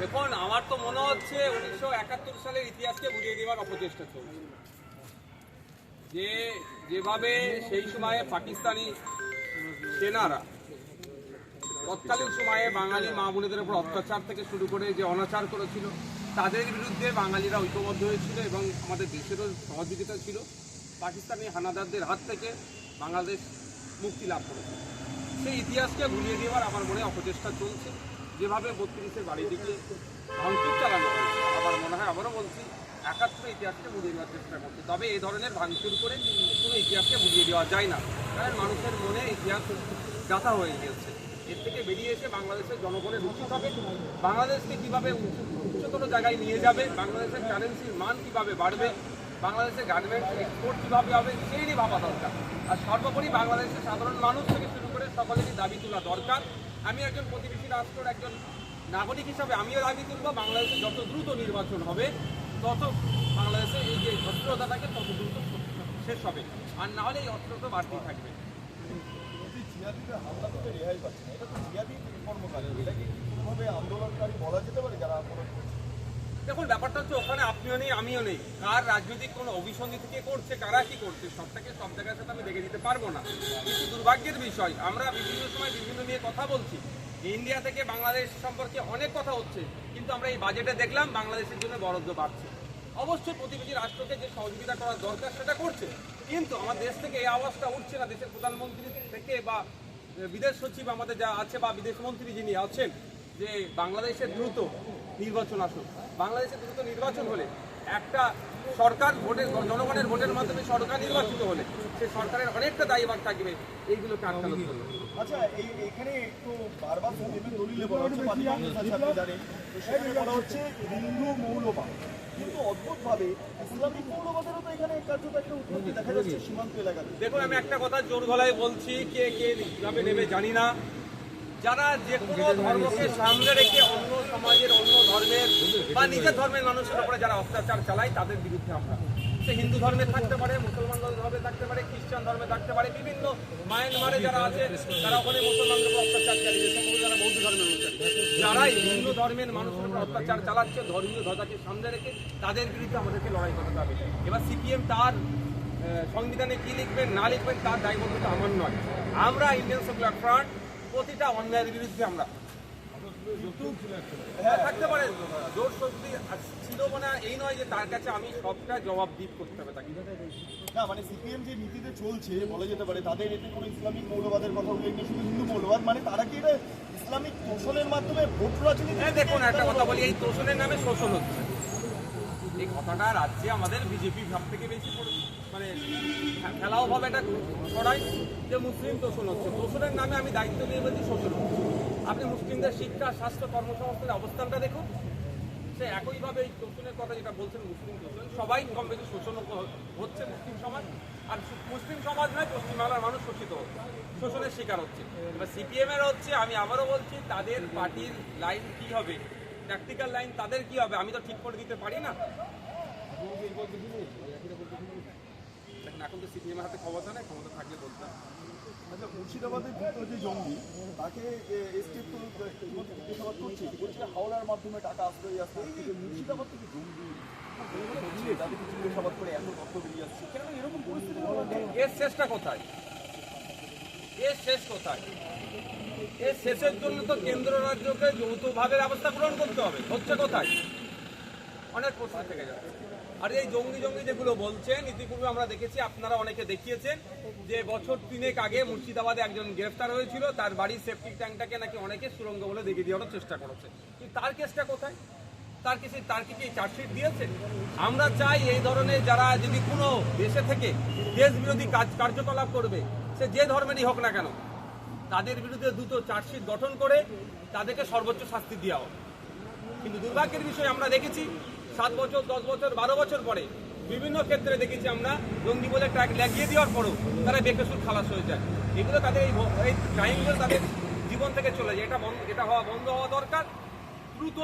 দেখুন, আমার তো মনে হচ্ছে উনিশশো একাত্তর সালের ইতিহাসকে বুঝিয়ে দেওয়ার অপচেষ্টা চলছে। যে যেভাবে সেই সময়ে পাকিস্তানি সেনারা, তৎকালীন সময়ে বাঙালি মা বোনেদের উপর অত্যাচার থেকে শুরু করে যে অনাচার করেছিল, তাদের বিরুদ্ধে বাঙালিরা ঐক্যবদ্ধ হয়েছিল এবং আমাদের দেশেরও সহযোগিতা ছিল। পাকিস্তানি হানাদারদের হাত থেকে বাংলাদেশ মুক্তি লাভ করেছে। সেই ইতিহাসকে ভুলিয়ে দেওয়ার আমার মনে অপচেষ্টা চলছে। যেভাবে বত্রিশের বাড়িটিকে ভাঙচুর চালানো হয়েছে আমার মনে হয় আবারও বলছি, একাত্তর ইতিহাসকে ভুলিয়ে দেওয়ার চেষ্টা করছে। তবে এই ধরনের ভাঙচুর করে কোনো ইতিহাসকে ভুলিয়ে দেওয়া যায় না, কারণ মানুষের মনে ইতিহাস গাথা হয়ে গিয়েছে এর থেকে বেরিয়ে এসে বাংলাদেশের জনগণের উচিত হবে বাংলাদেশকে কীভাবে উচ্চ- উচ্চতর জায়গায় নিয়ে যাবে, বাংলাদেশের কারেন্সির মান কীভাবে বাড়বে, বাংলাদেশের গার্মেন্টস এক্সপোর্ট কীভাবে হবে, সেই নিয়ে ভাবা দরকার। আর সর্বোপরি বাংলাদেশের সাধারণ মানুষ থেকে শুরু করে সকলেরই দাবি তোলা দরকার। আমি একজন প্রতিবেশী রাষ্ট্রের একজন নাগরিক হিসাবে আমিও দাবি তুলব, বাংলাদেশে যত দ্রুত নির্বাচন হবে, তত বাংলাদেশে এই যে অস্থিরতাটাকে তত দ্রুত শেষ হবে। আর না হলে এই অস্থিরতা বাড়তেই থাকবে। হামলা থেকে রেহাই পাচ্ছে না। এটা তো জিয়াদি কর্মকারী এটা কি কোনোভাবে আন্দোলনকারী বলা যেতে পারে যারা আন্দোলন করছে? দেখুন, ব্যাপারটা হচ্ছে ওখানে আপনিও নেই, আমিও নেই। কার রাজনৈতিক কোনো অভিসন্ধি থেকে করছে, কারা কি করছে, সবটাকে সব জায়গার সাথে আমি দেখে দিতে পারব না। কিন্তু দুর্ভাগ্যের বিষয়, আমরা বিভিন্ন সময় বিভিন্ন নিয়ে কথা বলছি। ইন্ডিয়া থেকে বাংলাদেশ সম্পর্কে অনেক কথা হচ্ছে, কিন্তু আমরা এই বাজেটে দেখলাম বাংলাদেশের জন্য বরাদ্দ বাড়ছে। অবশ্যই প্রতিবেশী রাষ্ট্রকে যে সহযোগিতা করার দরকার, সেটা করছে। কিন্তু আমার দেশ থেকে এই আওয়াজটা উঠছে না, দেশের প্রধানমন্ত্রী থেকে বা বিদেশ সচিব আমাদের যা আছে, বা বিদেশ মন্ত্রী যিনি আছেন, যে বাংলাদেশের দ্রুত নির্বাচন আসুক। বাংলাদেশে দ্রুত নির্বাচন হলে একটা সরকার ভোটের জনগণের ভোটের মাধ্যমে সরকার নির্বাচিত হলে সে সরকারের অনেকটা দায়ীভার থাকবে আটকানোর জন্য। আচ্ছা এই এখানে একটু বারবার দলিলে বলা হচ্ছে বলা হিন্দু মৌলবাদ। কিন্তু অদ্ভুতভাবে ইসলামিক মৌলবাদেরও তো এখানে কার্যত একটা উৎপত্তি দেখা যাচ্ছে সীমান্ত এলাকাতে। দেখুন আমি একটা কথা জোর গলায় বলছি কে কে কীভাবে নেবে জানি না। যারা যে কোনো ধর্মকে সামনে রেখে অন্য সমাজের, অন্য ধর্মের বা নিজের ধর্মের মানুষের উপরে যারা অত্যাচার চালায়, তাদের বিরুদ্ধে আমরা সে হিন্দু ধর্মে থাকতে পারে, মুসলমান ধর্মে থাকতে পারে, খ্রিস্টান ধর্মে থাকতে পারে, বিভিন্ন মায়ানমারে যারা আছে, তারা ওখানে মুসলমানদের উপর অত্যাচার চালিয়ে সম্ভবত যারা বৌদ্ধ ধর্মের যারাই হিন্দু ধর্মের মানুষের উপর অত্যাচার চালাচ্ছে, ধর্মীয় ধ্বজাকে সামনে রেখে তাদের বিরুদ্ধে আমাদেরকে লড়াই করতে হবে এবার সিপিএম তার সংবিধানে কি লিখবেন, না লিখবেন, তার দায়বদ্ধতা আমার নয়। আমরা ইন্ডিয়ান সেকুলার ফ্রন্ট প্রতিটা অন্যায়ের বিরুদ্ধে আমরা। হ্যাঁ, থাকতে পারে। জোর শক্তি ছিল মানে এই নয় যে তার কাছে আমি সবটা জবাব দিপ করতে হবে তাকে। না মানে সিপিএম যে নীতিতে চলছে বলা যেতে পারে তাদের এতে কোনো ইসলামিক মৌলবাদের কথা উল্লেখ নেই শুধু হিন্দু মৌলবাদ মানে তারা কি এটা ইসলামিক মাধ্যমে ভোট রাজনীতি হ্যাঁ দেখুন একটা কথা বলি এই তোষণের নামে শোষণ হচ্ছে। এই কথাটা রাজ্যে আমাদের বিজেপি ভাব থেকে বেশি পড়ে- মানে ফেলাও ভাবে এটা ছড়াই যে মুসলিম তোষণ হচ্ছে, তোষণের নামে আমি দায়িত্ব নিয়ে বলছি শোষণ আপনি মুসলিমদের শিক্ষা, স্বাস্থ্য, কর্মসংস্থানের অবস্থানটা দেখুন। সে একইভাবে এই তোষণের কথা যেটা বলছেন, মুসলিম তোষণ, সবাই কম বেশি শোষণ হচ্ছে মুসলিম সমাজ। আর মুসলিম সমাজ নয়, পশ্চিমবাংলার মানুষ শোষিত হচ্ছে, শোষণের শিকার হচ্ছে। এবার সিপিএম এর হচ্ছে, আমি আবারও বলছি, তাদের পার্টির লাইন কি হবে? প্র্যাকটিক্যাল লাইন তাদের কি হবে? আমি তো ঠিক করে দিতে পারি না। এখন তো সিপিএম এর হাতে ক্ষমতা নেই ক্ষমতা থাকলে বলতাম। আচ্ছা মুর্শিদাবাদের দ্রুত যে জঙ্গি তাকে জিজ্ঞাসাবাদ করছে। বলছে হাওড়ার মাধ্যমে টাকা আসবে। আসবে মুর্শিদাবাদ থেকে জঙ্গি হচ্ছে, তাদেরকে জিজ্ঞাসাবাদ করে এত তথ্য বেরিয়ে আসছে। কেন এরকম পরিস্থিতি এর শেষটা কোথায়? এর শেষ কোথায়? এর শেষের জন্য তো কেন্দ্র রাজ্যকে যৌথভাবে ব্যবস্থা গ্রহণ করতে হবে। হচ্ছে কোথায়? অনেক প্রশ্ন থেকে যাচ্ছে। আর এই জঙ্গি জঙ্গি যেগুলো বলছেন, ইতিপূর্বে আমরা দেখেছি, আপনারা অনেকে দেখিয়েছেন যে বছর তিনেক আগে মুর্শিদাবাদে একজন গ্রেফতার হয়েছিল, তার বাড়ির সেফটিক ট্যাঙ্কটাকে নাকি অনেকে সুরঙ্গ বলে দেখিয়ে দেওয়ার চেষ্টা করেছে। তার কেসটা কোথায়? তার কিছু তার কি কি চার্জশিট দিয়েছে? আমরা চাই এই ধরনের যারা যদি কোনো দেশে থেকে দেশ বিরোধী কাজ কার্যকলাপ করবে, সে যে ধর্মেরই হোক না কেন, তাদের বিরুদ্ধে দ্রুত চার্জশিট গঠন করে তাদেরকে সর্বোচ্চ শাস্তি দেওয়া কিন্তু দুর্ভাগ্যের বিষয়ে আমরা দেখেছি সাত বছর, দশ বছর, বারো বছর পরে বিভিন্ন ক্ষেত্রে দেখেছি আমরা জঙ্গি বলে ট্র্যাক লাগিয়ে দেওয়ার পরেও তারা বেকসুর খালাস হয়ে যায়। এগুলো তাদের এই ক্রাইমগুলো তাদের জীবন থেকে চলে যায়। এটা বন্ধ এটা হওয়া বন্ধ হওয়া দরকার। দ্রুত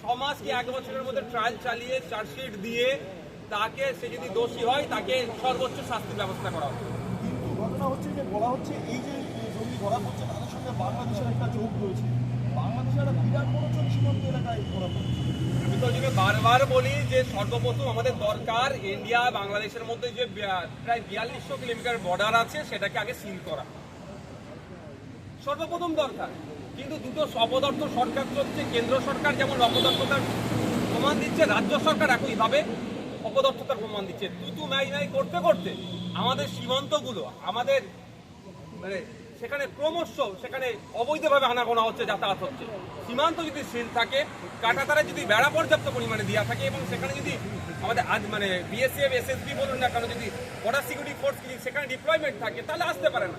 ছ মাস কি এক বছরের মধ্যে ট্রায়াল চালিয়ে চার্জশিট দিয়ে তাকে সে যদি দোষী হয়, তাকে সর্বোচ্চ শাস্তির ব্যবস্থা করা হবে। হচ্ছে যে, বলা হচ্ছে এই যে ধরা পড়ছে, তাদের সঙ্গে বাংলাদেশের একটা যোগ রয়েছে। বাংলাদেশের একটা বিরাট বড় সীমান্ত এলাকায় এই করা হচ্ছে? আমি তো ওই জন্য বারবার বলি যে সর্বপ্রথম আমাদের দরকার ইন্ডিয়া, বাংলাদেশের মধ্যে যে প্রায় বিয়াল্লিশশো কিলোমিটার বর্ডার আছে, সেটাকে আগে সিল করা। সর্বপ্রথম দরকার। কিন্তু দুটো অপদার্থ সরকার চলছে, কেন্দ্র সরকার যেমন অপদার্থতার প্রমাণ দিচ্ছে, রাজ্য সরকার একইভাবে অপদার্থতার প্রমাণ দিচ্ছে। তুতু মাই মাই করতে করতে আমাদের সীমান্তগুলো, আমাদের মানে সেখানে ক্রমশ সেখানে অবৈধভাবে আনাগোনা হচ্ছে, যাতায়াত হচ্ছে। সীমান্ত যদি সিল থাকে, কাটাতারা যদি বেড়া পর্যাপ্ত পরিমাণে দেওয়া থাকে এবং সেখানে যদি আমাদের আজ মানে বিএসএফ এসএসবি বলুন না কেন, যদি বর্ডার সিকিউরিটি ফোর্স যদি সেখানে ডিপ্লয়মেন্ট থাকে, তাহলে আসতে পারে না।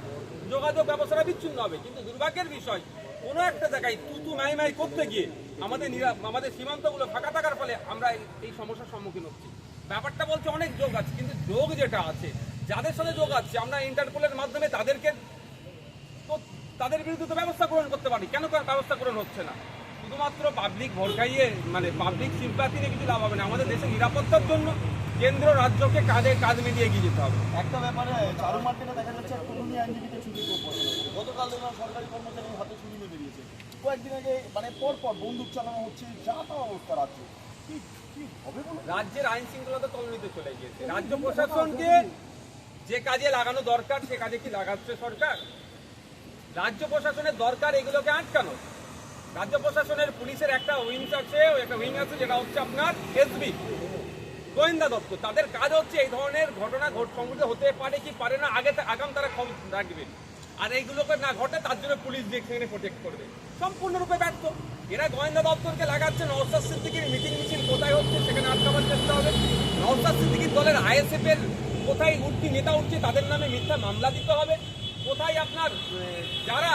যোগাযোগ ব্যবস্থাটা বিচ্ছিন্ন হবে। কিন্তু দুর্ভাগ্যের বিষয়, কোনো একটা জায়গায় তুতু মাই মাই করতে গিয়ে আমাদের আমাদের সীমান্তগুলো ফাঁকা থাকার ফলে আমরা এই- সমস্যার সম্মুখীন হচ্ছি। ব্যাপারটা বলছে অনেক যোগ আছে, কিন্তু যোগ যেটা আছে, যাদের সাথে যোগ আছে, আমরা ইন্টারপোলের মাধ্যমে তাদেরকে তাদের বিরুদ্ধে তো ব্যবস্থা গ্রহণ করতে পারি। কেন ব্যবস্থা গ্রহণ হচ্ছে না? শুধুমাত্র পাবলিক ভরকাইয়ে মানে পাবলিক সিম্পাতি নিয়ে কিছু লাভ হবে না। আমাদের দেশের নিরাপত্তার জন্য কেন্দ্র রাজ্যকে কাঁধে কাজ মিলিয়ে এগিয়ে যেতে হবে। একটা ব্যাপারে চারু মার্কেটে দেখা যাচ্ছে তরুণী আইনজীবীকে ছুটি গতকাল দেখলাম সরকারি কর্মচারীর হাতে ছুরি মেরে দিয়েছে কয়েকদিন আগে মানে পর পর বন্দুক চালানো হচ্ছে যা তা অবস্থা রাজ্যে। রাজ্যের আইন শৃঙ্খলা তো তলনিতে চলে গিয়েছে। রাজ্য প্রশাসনকে যে কাজে লাগানো দরকার সে কাজে কি লাগাচ্ছে সরকার? রাজ্য প্রশাসনের দরকার এগুলোকে আটকানো। রাজ্য প্রশাসনের পুলিশের একটা উইংস আছে একটা উইং আছে যেটা হচ্ছে আপনার এসবি গোয়েন্দা দপ্তর। তাদের কাজ হচ্ছে এই ধরনের ঘটনা ঘট সংঘটিত হতে পারে কি পারে না, আগে আগাম তারা খবর রাখবে আর এইগুলোকে না ঘটে, তার জন্য পুলিশ যে সেখানে প্রোটেক্ট করবে। সম্পূর্ণরূপে ব্যর্থ। এরা গোয়েন্দা দপ্তরকে লাগাচ্ছে নওসাদ সিদ্দিকির মিটিং মিছিল কোথায় হচ্ছে সেখানে আটকাবার চেষ্টা হবে। নওসাদ সিদ্দিকির দলের আইএসএফ এর কোথায় উঠতি, নেতা উঠছে, তাদের নামে মিথ্যা মামলা দিতে হবে। কোথায় আপনার, যারা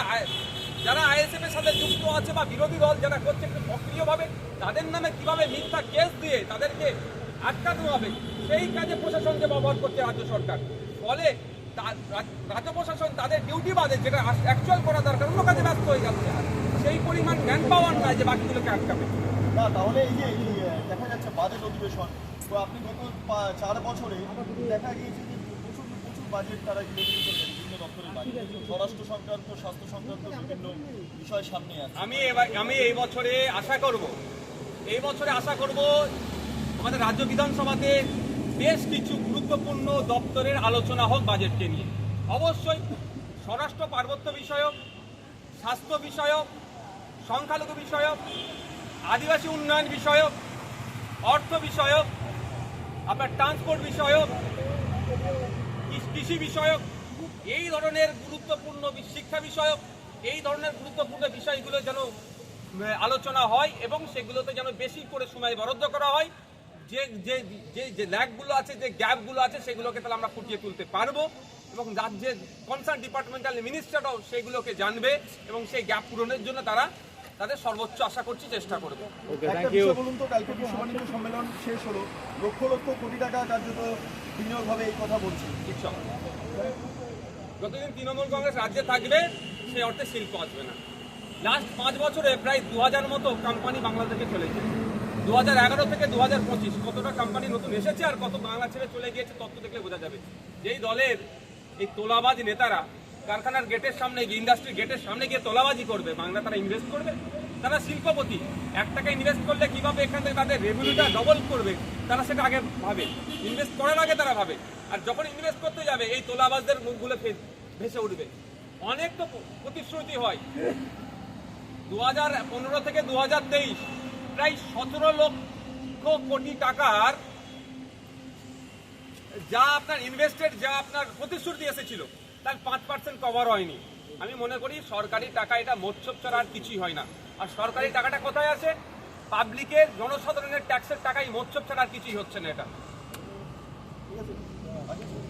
যারা আইএসএফ এর সাথে যুক্ত আছে বা বিরোধী দল যারা করছে সক্রিয়ভাবে, তাদের নামে কীভাবে মিথ্যা কেস দিয়ে তাদেরকে আটকানো হবে, সেই কাজে প্রশাসনকে ব্যবহার করছে রাজ্য সরকার। ফলে রাজ্য প্রশাসন তাদের ডিউটি বাদে যেটা অ্যাকচুয়াল করা দরকার, অন্য কাজে ব্যস্ত হয়ে যাচ্ছে। সেই পরিমাণ ম্যান পাওয়ার নাই যে বাকিগুলোকে আটকাবে। না, তাহলে এই যে দেখা যাচ্ছে বাজেট অধিবেশন আপনি গত চার বছরে দেখা গিয়েছে যে প্রচুর প্রচুর বাজেট তারা ইয়ে দপ্তরের বাজেট স্বরাষ্ট্র স্বাস্থ্য সংক্রান্ত বিষয় সামনে আছে। আমি এবার, আমি এই বছরে আশা করব, এই বছরে আশা করব আমাদের রাজ্য বিধানসভাতে বেশ কিছু গুরুত্বপূর্ণ দপ্তরের আলোচনা হোক বাজেটকে নিয়ে। অবশ্যই স্বরাষ্ট্র পার্বত্য বিষয়ক, স্বাস্থ্য বিষয়ক, সংখ্যালঘু বিষয়ক, আদিবাসী উন্নয়ন বিষয়ক, অর্থ বিষয়ক, আপনার ট্রান্সপোর্ট বিষয়ক, কৃষি বিষয়ক এই ধরনের গুরুত্বপূর্ণ শিক্ষা বিষয়ক এই ধরনের গুরুত্বপূর্ণ বিষয়গুলো যেন আলোচনা হয় এবং সেগুলোতে যেন বেশি করে সময় বরাদ্দ করা হয়। যে যে যে যে ল্যাগগুলো আছে যে গ্যাপগুলো আছে সেগুলোকে তাহলে আমরা ফুটিয়ে তুলতে পারব এবং রাজ্যের কনসার্ন ডিপার্টমেন্টাল মিনিস্টারও সেগুলোকে জানবে এবং সেই গ্যাপ পূরণের জন্য তারা তাদের সর্বোচ্চ আশা করছি চেষ্টা করবে। বলুন তো কালকে বিশ্ব বাণিজ্য সম্মেলন শেষ হলো লক্ষ লক্ষ কোটি টাকা কার্যত বিনিয়োগ হবে এই কথা বলছি। ইচ্ছা যতদিন তৃণমূল কংগ্রেস রাজ্যে থাকবে সেই অর্থে শিল্প আসবে না। লাস্ট পাঁচ বছরে প্রায় দু হাজার মতো কোম্পানি বাংলা থেকে চলেছে। দু হাজার এগারো থেকে দু হাজার পঁচিশ কতটা কোম্পানি নতুন এসেছে আর কত বাংলা ছেড়ে চলে গিয়েছে তথ্য দেখলে বোঝা যাবে। যেই দলের এই তোলাবাজ নেতারা কারখানার গেটের সামনে গিয়ে ইন্ডাস্ট্রির গেটের সামনে গিয়ে তোলাবাজি করবে, বাংলা তারা ইনভেস্ট করবে? তারা শিল্পপতি। এক টাকা ইনভেস্ট করলে কীভাবে এখান থেকে তাদের রেভিনিউটা ডবল করবে, তারা সেটা আগে ভাবে। ইনভেস্ট করার আগে তারা ভাবে। আর যখন ইনভেস্ট করতে যাবে, এই তোলাবাজদের মুখগুলো ভেসে উঠবে। অনেক তো প্রতিশ্রুতি হয়। দু হাজার পনেরো থেকে দু হাজার তেইশ, প্রায় সতেরো লক্ষ কোটি টাকার যা আপনার ইনভেস্টেড যা আপনার প্রতিশ্রুতি এসেছিল, তার পাঁচ পার্সেন্ট কভার হয়নি। আমি মনে করি সরকারি টাকা এটা মোচ্ছব ছাড়া আর কিছুই হয় না। আর সরকারি টাকাটা কোথায় আছে? পাবলিকের জনসাধারণের ট্যাক্সের টাকাই মোচ্ছব ছাড়া আর কিছুই হচ্ছে না এটা।